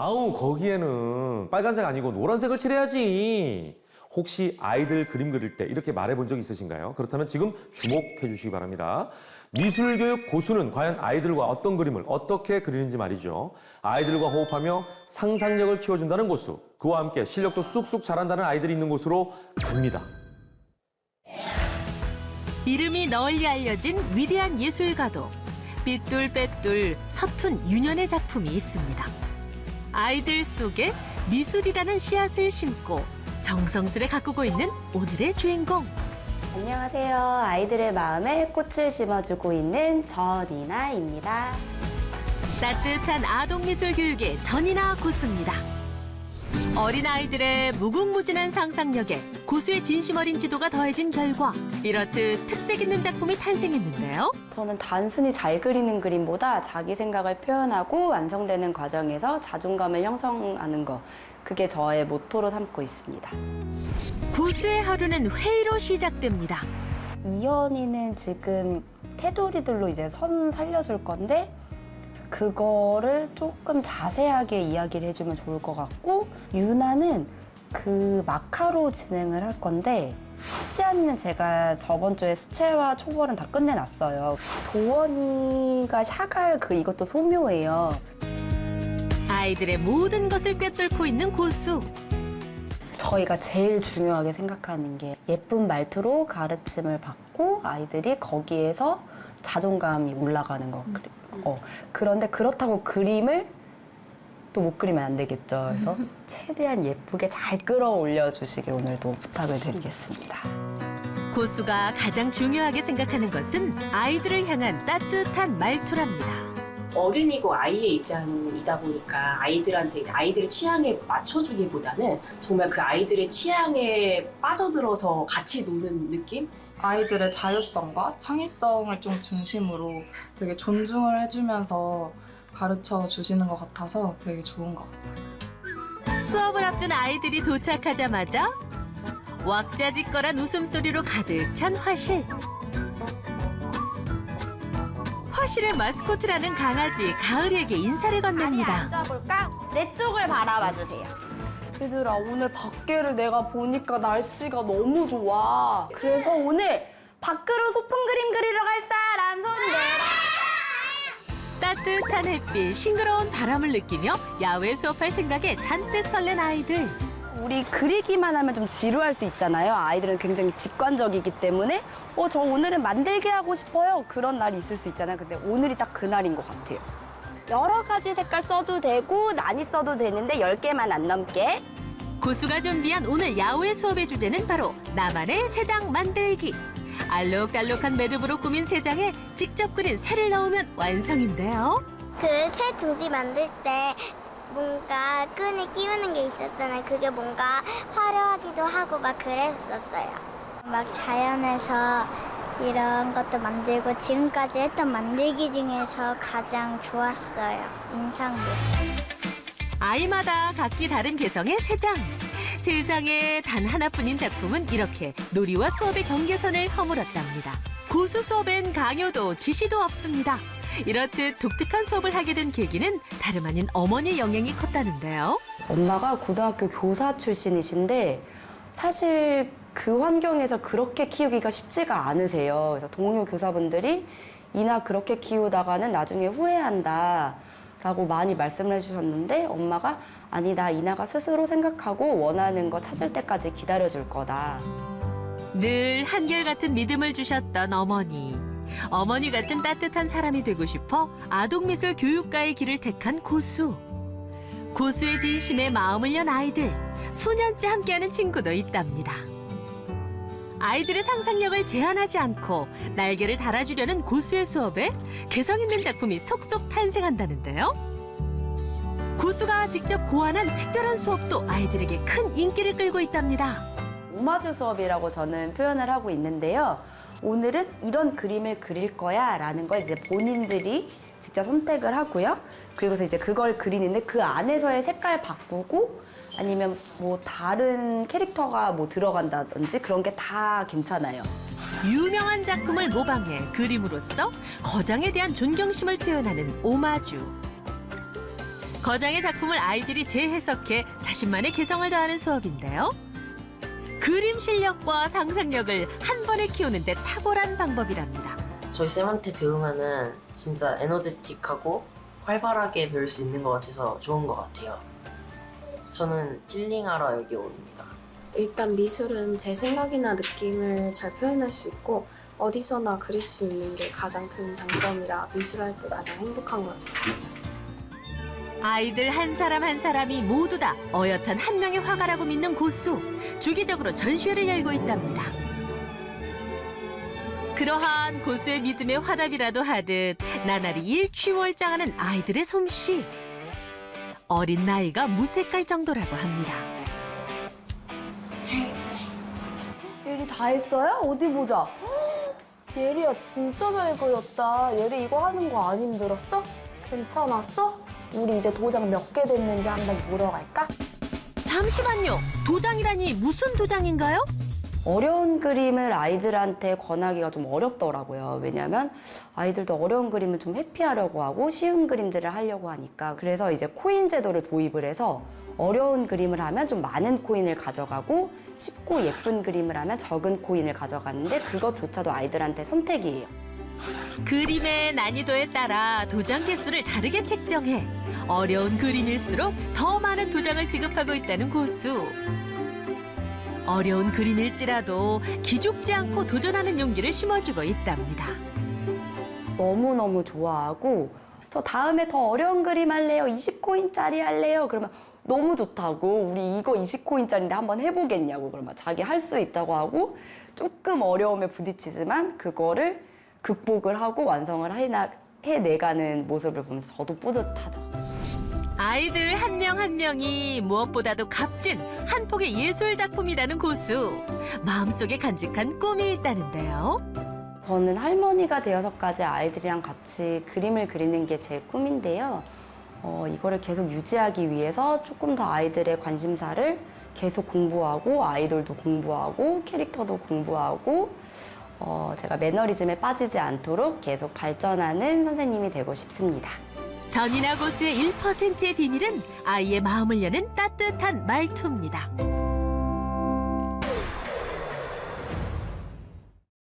아우 거기에는 빨간색 아니고 노란색을 칠해야지. 혹시 아이들 그림 그릴 때 이렇게 말해본 적 있으신가요? 그렇다면 지금 주목해 주시기 바랍니다. 미술교육 고수는 과연 아이들과 어떤 그림을 어떻게 그리는지 말이죠. 아이들과 호흡하며 상상력을 키워준다는 고수, 그와 함께 실력도 쑥쑥 자란다는 아이들이 있는 곳으로 갑니다. 이름이 널리 알려진 위대한 예술가도 삐뚤빼뚤 서툰 유년의 작품이 있습니다. 아이들 속에 미술이라는 씨앗을 심고 정성스레 가꾸고 있는 오늘의 주인공. 안녕하세요. 아이들의 마음에 꽃을 심어주고 있는 전이나입니다. 따뜻한 아동 미술 교육의 전이나 고수입니다. 어린아이들의 무궁무진한 상상력에 고수의 진심 어린 지도가 더해진 결과 이렇듯 특색 있는 작품이 탄생했는데요. 저는 단순히 잘 그리는 그림보다 자기 생각을 표현하고 완성되는 과정에서 자존감을 형성하는 거. 그게 저의 모토로 삼고 있습니다. 고수의 하루는 회의로 시작됩니다. 이현이는 지금 테두리들로 이제 선 살려줄 건데 그거를 조금 자세하게 이야기를 해주면 좋을 것 같고 유나는 그 마카로 진행을 할 건데 시안이는 제가 저번 주에 수채화 초벌은 다 끝내놨어요. 도원이가 샤갈 그 이것도 소묘예요. 아이들의 모든 것을 꿰뚫고 있는 고수. 저희가 제일 중요하게 생각하는 게 예쁜 말투로 가르침을 받고 아이들이 거기에서 자존감이 올라가는 거. 어, 그런데 그렇다고 그림을 또 못 그리면 안 되겠죠. 그래서 최대한 예쁘게 잘 끌어올려 주시길 오늘도 부탁을 드리겠습니다. 고수가 가장 중요하게 생각하는 것은 아이들을 향한 따뜻한 말투랍니다. 어른이고 아이의 입장이다 보니까 아이들한테 이제 아이들의 취향에 맞춰주기보다는 정말 그 아이들의 취향에 빠져들어서 같이 노는 느낌? 아이들의 자율성과 창의성을 좀 중심으로 되게 존중을 해주면서 가르쳐 주시는 것 같아서 되게 좋은 것 같아요. 수업을 앞둔 아이들이 도착하자마자 왁자지껄한 웃음소리로 가득 찬 화실. 화실의 마스코트라는 강아지 가을이에게 인사를 건넵니다. 앉아볼까? 내 쪽을 바라봐 주세요. 얘들아 오늘 밖 에를 내가 보니까 날씨가 너무 좋아. 그래서 오늘 밖으로 소풍 그림 그리러 갈 사람 손. 따뜻한 햇빛, 싱그러운 바람을 느끼며 야외 수업할 생각에 잔뜩 설렌 아이들. 우리 그리기만 하면 좀 지루할 수 있잖아요. 아이들은 굉장히 직관적이기 때문에 어, 저 오늘은 만들게 하고 싶어요. 그런 날이 있을 수 있잖아요. 근데 오늘이 딱 그날인 것 같아요. 여러 가지 색깔 써도 되고 많이 써도 되는데 10개만 안 넘게. 고수가 준비한 오늘 야외 수업의 주제는 바로 나만의 새장 만들기. 알록달록한 매듭으로 꾸민 새장에 직접 그린 새를 넣으면 완성인데요. 그 새 둥지 만들 때 뭔가 끈을 끼우는 게 있었잖아요. 그게 뭔가 화려하기도 하고 막 그랬었어요. 막 자연에서 이런 것도 만들고 지금까지 했던 만들기 중에서 가장 좋았어요. 인상도. 아이마다 각기 다른 개성의 새장. 세상에 단 하나뿐인 작품은 이렇게 놀이와 수업의 경계선을 허물었답니다. 고수 수업엔 강요도 지시도 없습니다. 이렇듯 독특한 수업을 하게 된 계기는 다름 아닌 어머니 영향이 컸다는데요. 엄마가 고등학교 교사 출신이신데 사실 그 환경에서 그렇게 키우기가 쉽지가 않으세요. 그래서 동료 교사분들이 이나 그렇게 키우다가는 나중에 후회한다. 라고 많이 말씀을 해주셨는데 엄마가 아니 나 이나가 스스로 생각하고 원하는 거 찾을 때까지 기다려줄 거다. 늘 한결같은 믿음을 주셨던 어머니. 어머니 같은 따뜻한 사람이 되고 싶어 아동미술 교육가의 길을 택한 고수. 고수의 진심에 마음을 연 아이들, 소년째 함께하는 친구도 있답니다. 아이들의 상상력을 제한하지 않고 날개를 달아주려는 고수의 수업에 개성 있는 작품이 속속 탄생한다는데요. 고수가 직접 고안한 특별한 수업도 아이들에게 큰 인기를 끌고 있답니다. 오마주 수업이라고 저는 표현을 하고 있는데요. 오늘은 이런 그림을 그릴 거야 라는 걸 이제 본인들이 직접 선택을 하고요. 그리고서 이제 그걸 그리는데 그 안에서의 색깔 바꾸고 아니면 뭐 다른 캐릭터가 뭐 들어간다든지 그런 게 다 괜찮아요. 유명한 작품을 모방해 그림으로써 거장에 대한 존경심을 표현하는 오마주. 거장의 작품을 아이들이 재해석해 자신만의 개성을 더하는 수업인데요. 그림 실력과 상상력을 한 번에 키우는 데 탁월한 방법이랍니다. 저희 쌤한테 배우면은 진짜 에너제틱하고 활발하게 배울 수 있는 것 같아서 좋은 것 같아요. 저는 힐링하러 여기 옵니다. 일단 미술은 제 생각이나 느낌을 잘 표현할 수 있고 어디서나 그릴 수 있는 게 가장 큰 장점이라 미술할 때 가장 행복한 것 같습니다. 아이들 한 사람 한 사람이 모두 다 어엿한 한 명의 화가라고 믿는 고수. 주기적으로 전시회를 열고 있답니다. 그러한 고수의 믿음에 화답이라도 하듯 나날이 일취월장하는 아이들의 솜씨. 어린 나이가 무색할 정도라고 합니다. 예리 다 했어요? 어디 보자. 예리야 진짜 잘 그렸다. 예리 이거 하는 거 안 힘들었어? 괜찮았어? 우리 이제 도장 몇 개 됐는지 한번 보러 갈까? 잠시만요. 도장이라니 무슨 도장인가요? 어려운 그림을 아이들한테 권하기가 좀 어렵더라고요. 왜냐하면 아이들도 어려운 그림을 좀 회피하려고 하고 쉬운 그림들을 하려고 하니까 그래서 이제 코인 제도를 도입을 해서 어려운 그림을 하면 좀 많은 코인을 가져가고 쉽고 예쁜 그림을 하면 적은 코인을 가져가는데 그것조차도 아이들한테 선택이에요. 그림의 난이도에 따라 도장 개수를 다르게 책정해 어려운 그림일수록 더 많은 도장을 지급하고 있다는 고수. 어려운 그림일지라도 기죽지 않고 도전하는 용기를 심어주고 있답니다. 너무너무 좋아하고 저 다음에 더 어려운 그림 할래요. 20코인짜리 할래요. 그러면 너무 좋다고 우리 이거 20코인짜리인데 한번 해보겠냐고 그러면 자기 할 수 있다고 하고 조금 어려움에 부딪히지만 그거를 극복을 하고 완성을 해나, 해내가는 모습을 보면서 저도 뿌듯하죠. 아이들 한 명 한 명이 무엇보다도 값진 한 폭의 예술 작품이라는 고수. 마음속에 간직한 꿈이 있다는데요. 저는 할머니가 되어서까지 아이들이랑 같이 그림을 그리는 게 제 꿈인데요. 어, 이거를 계속 유지하기 위해서 조금 더 아이들의 관심사를 계속 공부하고 아이돌도 공부하고 캐릭터도 공부하고 어, 제가 매너리즘에 빠지지 않도록 계속 발전하는 선생님이 되고 싶습니다. 전이나 고수의 1%의 비밀은 아이의 마음을 여는 따뜻한 말투입니다.